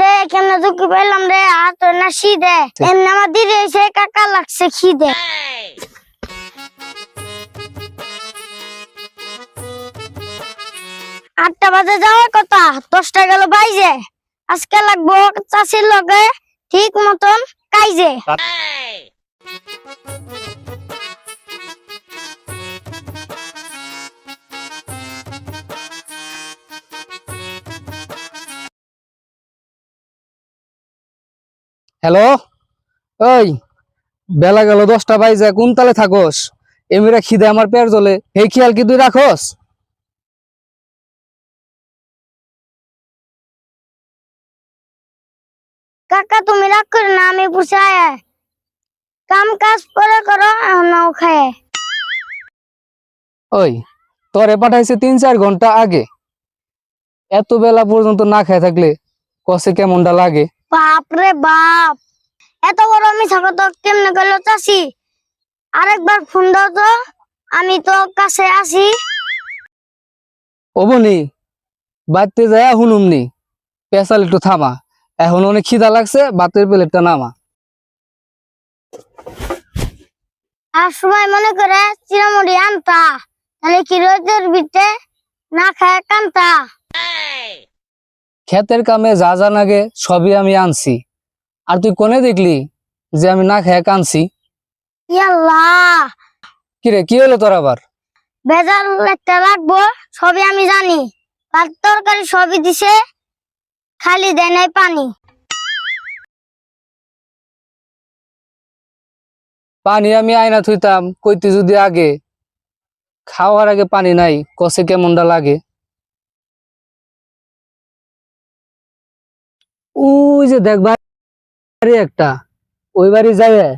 রে দুঃখী না শীতে এমনি আমার দিদি এসে কাকা লাগছে খিদে। আটটা বাজে যাওয়ার কথা দশটা গেল বাইজে। আজকে লাগবো চাষির লগে ঠিক মতন কাইজে। হ্যালো? ওই বেলা গেল দশটা বাইজে কোন তালে থাকস? এমিরা খিদে আমার পেয়ার জলে এই খেয়াল কি তুই রাখস? কাকা তুমি রাগ করো না আমি পুষায় কাম কাজ পরে করো নাও খায়। ওই তোরে পাঠাইছে তিন চার ঘণ্টা আগে। এত বেলা পর্যন্ত না খায় থাকলে কষে কেমনটা লাগে? বাপ রে বাপ। এত বড় আমি থাকো তো কেমনে গেল চাষি? আরেকবার ফোন দাও তো আমি তো কাছে আসি ওবনি বাড়তে যায় হুনুমনি পেশাল একটু থামা। এখন অনেক খিদা লাগছে বাতের প্লেটটা নামা। আর সময় মনে করে চিরামুড়ি আনতা তাহলে কি রোদের বিটে না খায় কান্তা? ক্ষেতের কামে যা যা লাগে সবই আমি আনছি। আর তুই কোনে দেখলি যে আমি না খেয়ে কানছি কিরে কি হলো তোর আবার? বেজার একটা লাগবো সবই আমি জানি। আর তরকারি সবই দিছে খালি দেয় নাই পানি। পানি আমি আয়না থুইতাম কইতে যদি আগে খাওয়ার আগে পানি নাই কষে কেমনটা লাগে? ওই যে দেখ বাড়ি একটা। ওই বাড়ি যায়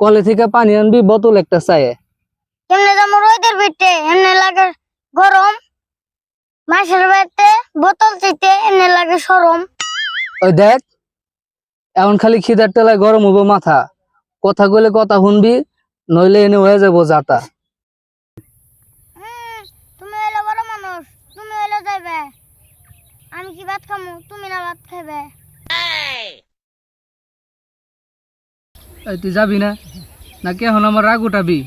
কলে থেকে পানি আনবি বোতল একটা চাই রোদের এমনি লাগে গরম। মাসের বাড়িতে বোতল চাইতে এমনি লাগে সরম। ওই দেখ এখন খালি খিদার টেলায় গরম হব মাথা। কথা কইলে কথা শুনবি নইলে এনে হয়ে যাব যাতা। তুমি হইলে বড় মানুষ। তুমি হইলে যাইবে। আমি কি ভাত খামু? তুমি না ভাত খাবে তুই যাবি না? নাকি এখন আমার রাগ উঠাবি?